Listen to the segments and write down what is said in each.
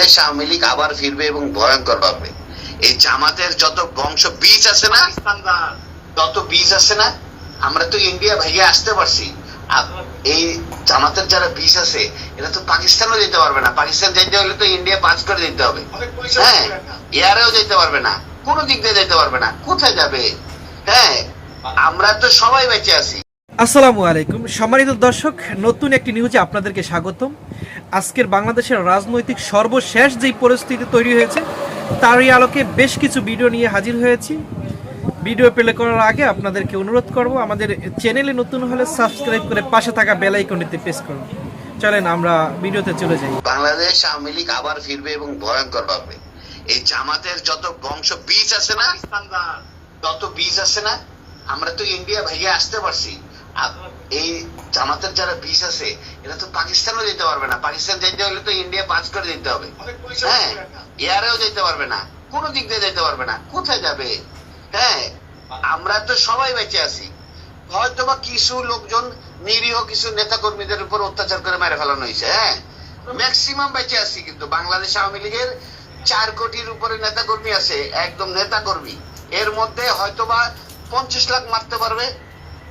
বাংলাদেশ আওয়ামী লীগ আবার ফিরবে এবং ভয়ঙ্কর ভাবে এই জামাতের যত বংশ বীজ আছে না যত বীজ আছে না আমরা তো ইন্ডিয়া ভাইয়া আসতে পারছি। এই জামাতের যারা বীজ আছে এরা তো পাকিস্তানও যেতে পারবে না। পাকিস্তান যেতে হলে তো ইন্ডিয়া পাঁচ করে দিতে হবে। হ্যাঁ এয়ারেও যেতে পারবে না। কোনো দিক দিয়ে যেতে পারবে না। কোথায় যাবে? হ্যাঁ আমরা তো সবাই বেঁচে আছি। আসসালামু আলাইকুম। সম্মানিত দর্শক নতুন একটি নিউজে আপনাদেরকে স্বাগতম। আজকের বাংলাদেশের রাজনৈতিক সর্বশেষ যেই পরিস্থিতি তৈরি হয়েছে তারই আলোকে বেশ কিছু ভিডিও নিয়ে হাজির হয়েছি। ভিডিও প্লে করার আগে আপনাদেরকে অনুরোধ করব আমাদের চ্যানেলে নতুন হলে সাবস্ক্রাইব করে পাশে থাকা বেল আইকনটিতে প্রেস করুন। চলেন আমরা ভিডিওতে চলে যাই। বাংলাদেশ আওয়ামী লীগ আবার ফিরবে এবং ভয়ঙ্কর ভাবে এই জামাতের যত বংশ বীজ আছে না তত বীজ আছে না আমরা তো ইন্ডিয়া ভাইয়া আসতে পারছি। এই জামাতের যারা বীজ আছে এরা তো পাকিস্তানও যেতে পারবে না। পাকিস্তান যেতে হলে তো ইন্ডিয়া পাঁচ করে দিতে হবে। হ্যাঁ এয়ারেও যেতে পারবে না। কোনো দিক দিয়ে যেতে পারবে না। কোথায় যাবে? হ্যাঁ আমরা তো সবাই বেঁচে আছি। হয়তো বা কিছু লোকজন নিরীহ কিছু নেতা কর্মীদের উপর অত্যাচার করে মেরে ফেলানো হয়েছে হ্যাঁ। ম্যাক্সিমাম বেঁচে আছি কিন্তু। বাংলাদেশ আওয়ামী লীগের চার কোটির উপরে নেতা কর্মী আছে একদম নেতা কর্মী এর মধ্যে হয়তো বা পঞ্চাশ লাখ মারতে পারবে।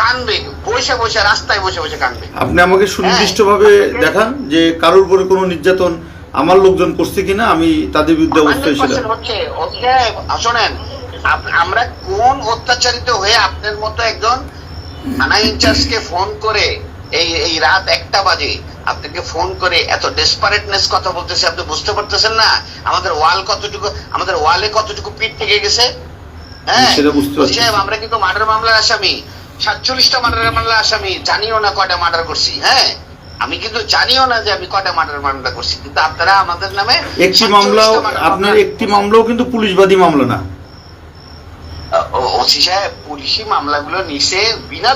কানবে বসে বসে রাস্তায় বসে বসে কানবে। আপনি আমাকে সুনির্দিষ্টভাবে দেখান যে কারোর উপরে কোনো নির্যাতন আমার লোকজন করছে কিনা আমি তাদের বিরুদ্ধে অবস্থায় 100% ছিলাম শোনেন আমরা কোন অত্যাচারিত হয়ে আপনার মতো একজন থানা ইনচার্জকে ফোন করে এই এই রাত একটা বাজে আপনাকে ফোন করে এত ডেসপারেটনেস কথা বলতেছে আপনি বুঝতে পারতেছেন না? আমাদের ওয়াল কতটুকু আমাদের ওয়ালে কতটুকু পিঠ থেকে গেছে? হ্যাঁ? সেটা বুঝতে পারছি। আমরা কিন্তু মার্ডার মামলার আসামি। সাতচল্লিশটা মার্ডার মামলার আসামি জানিও না কয়টা মার্ডার করছি হ্যাঁ? আমি কিন্তু জানিও না যে আমি কয়টা মার্ডার মামলা করছি কিন্তু আপনারা আমাদের নামে একটি 47টা মামলাও আপনার একটি মামলাও কিন্তু পুলিশবাদী মামলা না। ওসি সাহেব পুলিশি মামলাগুলো নিছে বিনা